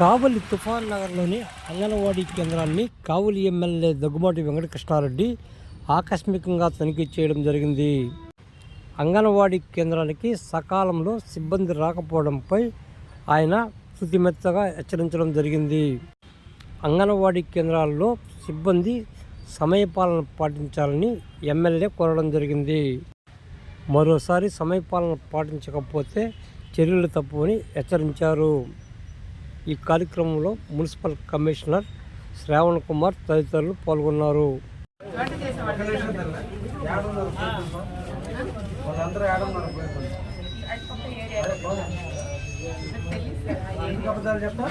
కావలి తుఫాన్ నగర్లోని అంగన్వాడీ కేంద్రాన్ని కావలి ఎమ్మెల్యే దగ్గుబాటి వెంకటకృష్ణారెడ్డి ఆకస్మికంగా తనిఖీ చేయడం జరిగింది. అంగన్వాడీ కేంద్రానికి సకాలంలో సిబ్బంది రాకపోవడంపై ఆయన శుతిమెత్తగా హెచ్చరించడం జరిగింది. అంగన్వాడీ కేంద్రాల్లో సిబ్బంది సమయపాలన పాటించాలని ఎమ్మెల్యే కోరడం జరిగింది. మరోసారి సమయపాలన పాటించకపోతే చర్యలు తప్పుని హెచ్చరించారు. ఈ కార్యక్రమంలో మున్సిపల్ కమిషనర్ శ్రావణ్ కుమార్ తదితరులు పాల్గొన్నారు. చెప్పు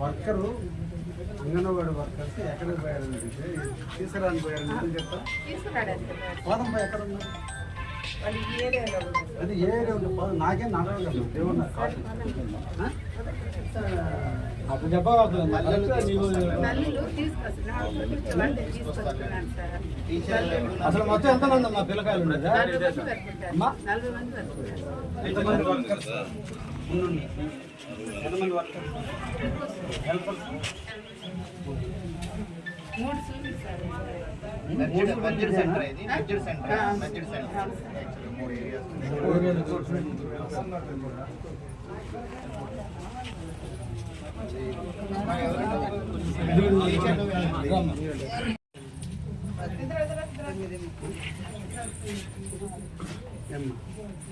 వర్కరు అంగన్వాడి వర్కర్స్ ఎక్కడికి పోయారని తీసుకురాని పోయారని ఎందుకు చెప్తా ఎక్కడ ఉన్నారు? అది ఏ ఏరియా ఉంది పోదాం. నాకేం నడవగలను ఏమన్నా? అప్పుడు అసలు మొత్తం ఎంత మంది అమ్మా పిల్లకాయలు ఉండేదా? బడ్జెట్ సెంటర్ ఇది బడ్జెట్ సెంటర్ బడ్జెట్ సెంటర్. మూడు ఏరియాస్.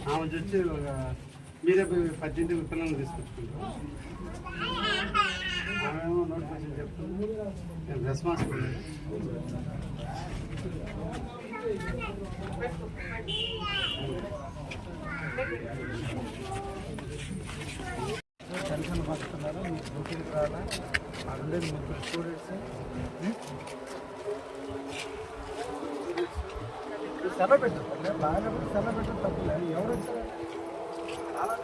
ఆమె వచ్చి ఒక మీరే పద్దెనిమిది పిల్లల్ని తీసుకొచ్చుకుంటారు ఆమెమో నోటిఫికేషన్ చెప్తుంది నేను రెస్పాన్సిబుల్ పడుతున్నారు మీకు డ్యూటీకి రాలా? అక్కడ ముగ్గురు స్టూడెంట్స్ సెలవు పెట్టు. బాగా సెలవు పెట్టడం తప్పలేదు ఎవరు వచ్చారు? చాలా